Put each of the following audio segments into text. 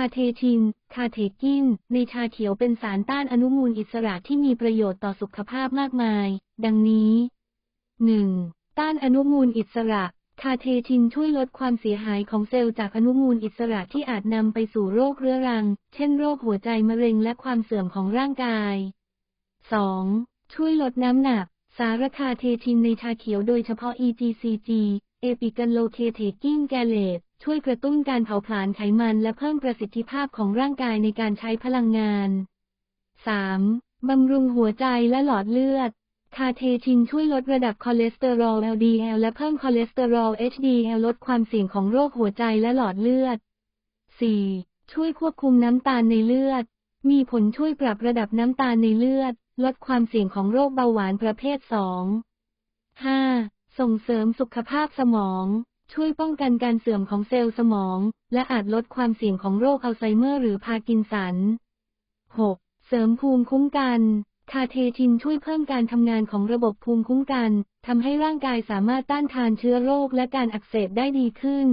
คาเทชิน คาเทกิน ในชาเขียวเป็นสารต้านอนุมูลอิสระที่มีประโยชน์ต่อสุขภาพมากมาย ดังนี้ 1. ต้านอนุมูลอิสระ คาเทชินช่วยลดความเสียหายของเซลล์จากอนุมูลอิสระที่อาจนำไปสู่โรคเรื้อรัง เช่นโรคหัวใจมะเร็งและความเสื่อมของร่างกาย 2. ช่วยลดน้ำหนัก สารคาเทชินในชาเขียวโดยเฉพาะ EGCG เอปิกันโลเคเทกิ้งแกเลตช่วยกระตุ้นการเผาผลาญไขมันและเพิ่มประสิทธิภาพของร่างกายในการใช้พลังงาน 3. บำรุงหัวใจและหลอดเลือด คาเทชินช่วยลดระดับคอเลสเตอรอล LDL และเพิ่มคอเลสเตอรอล HDL ลดความเสี่ยงของโรคหัวใจและหลอดเลือด 4. ช่วยควบคุมน้ำตาลในเลือด มีผลช่วยปรับระดับน้ำตาลในเลือด ลดความเสี่ยงของโรคเบาหวานประเภท 2 5. ส่งเสริมสุขภาพสมอง ช่วยป้องกันการเสื่อมของเซลล์สมอง และอาจลดความเสี่ยงของโรคอัลไซเมอร์หรือพาร์กินสัน 6. เสริมภูมิคุ้มกันคาเทชินช่วยเพิ่มการทำงานของระบบภูมิคุ้มกัน ทำให้ร่างกายสามารถต้านทานเชื้อโรคและการอักเสบได้ดีขึ้น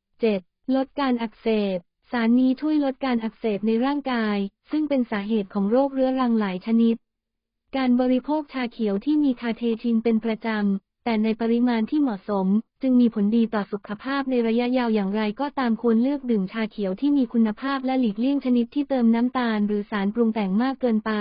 7. ลดการอักเสบ สารนี้ช่วยลดการอักเสบในร่างกาย ซึ่งเป็นสาเหตุของโรคเรื้อรังหลายชนิด การบริโภคชาเขียวที่มีคาเทชินเป็นประจำ แต่ในปริมาณที่เหมาะสม จึงมีผลดีต่อสุขภาพในระยะยาวอย่างไรก็ตามควรเลือกดื่มชาเขียวที่มีคุณภาพและหลีกเลี่ยงชนิดที่เติมน้ำตาลหรือสารปรุงแต่งมากเกินไป